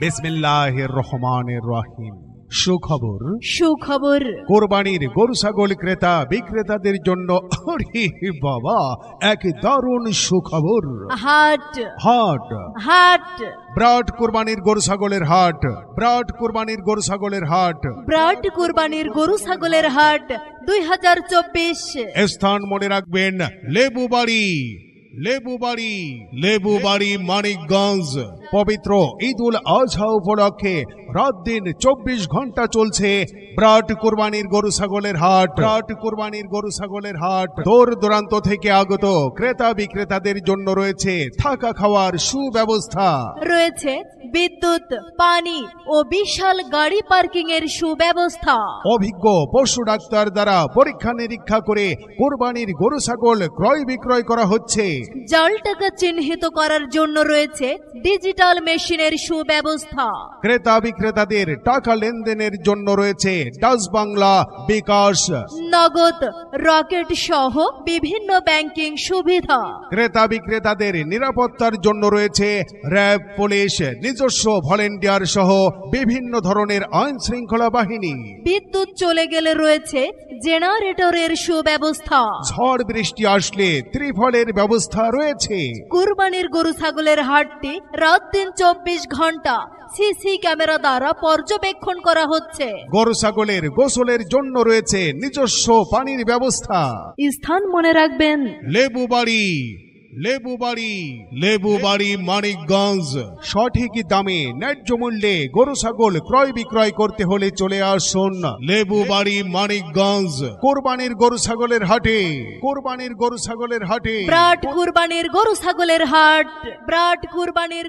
বিসমিল্লাহির রহমানির রহিম। সুখবর। সুখবর। কোরবানির গরু ছাগল ক্রেতা বিক্রেতাদের জন্য আরে বাবা এক দারুণ সুখবর। হাট। হাট। হাট। ব্রাড কোরবানির গরু ছাগলের হাট। ব্রাড কোরবানির গরু ছাগলের হাট। ব্রাড কুরবানির গরু ছাগলের হাট। দুই হাজার চব্বিশ। স্থান মনে রাখবেন লেবু বাড়ি লেবু বাড়ি লেবু বাড়ি মানিকগঞ্জ, পবিত্র ঈদ উল আজহা উপলক্ষে রাত দিন চব্বিশ ঘণ্টা চলছে ব্রাট কোরবানির গরু ছাগলের হাট। ব্রাট কোরবানির গরু ছাগলের হাট। দূর দূরান্ত থেকে আগত ক্রেতা বিক্রেতাদের জন্য রয়েছে থাকা খাওয়ার সুব্যবস্থা। রয়েছে বিদ্যুৎ পানি ও বিশাল গাড়ি পার্কিং এর সুব্যবস্থা। অভিজ্ঞ পশু ডাক্তার দ্বারা পরীক্ষা নিরীক্ষা করে কোরবানির গরু ছাগল ক্রয় বিক্রয় করা হচ্ছে। জাল টাকা চিহ্নিত করার জন্য রয়েছে ডিজিটাল মেশিনের সুব্যবস্থা। ক্রেতা বিক্রেতাদের টাকা লেনদেনের জন্য রয়েছে ডাচ বাংলা বিকাশ। নগদ রকেট সহ বিভিন্ন ব্যাংকিং সুবিধা। ক্রেতা বিক্রেতাদের নিরাপত্তার জন্য রয়েছে র্যাব পুলিশ নিজস্ব ভলেন্টিয়ার সহ বিভিন্ন ধরনের আইন শৃঙ্খলা বাহিনী। বিদ্যুৎ চলে গেলে রয়েছে জেনারেটরের সুব্যবস্থা। ঝড় বৃষ্টি আসলে ত্রিফলের ব্যবস্থা রয়েছে। কুরবানির গরু ছাগলের হাটটি রাত দিন চব্বিশ ঘণ্টা সিসি ক্যামেরা দ্বারা পর্যবেক্ষণ করা হচ্ছে। গরু ছাগলের গোসলের জন্য রয়েছে নিজস্ব পানির ব্যবস্থা। স্থান মনে রাখবেন। লেবু বাড়ি লেবু বাড়ি লেবু বাড়ি মানিকগঞ্জ। সঠিক দামে ন্যায্য মূল্যে গরু, ছাগল ক্রয় বিক্রয় করতে হলে চলে আসুন লেবু বাড়ি মানিকগঞ্জ। কোরবানির গরু, ছাগলের হাটে, কোরবানির গরু, ছাগলের হাটে। ব্রাট কুরবানির গরু, ছাগলের হাট, ব্রাট কুরবানির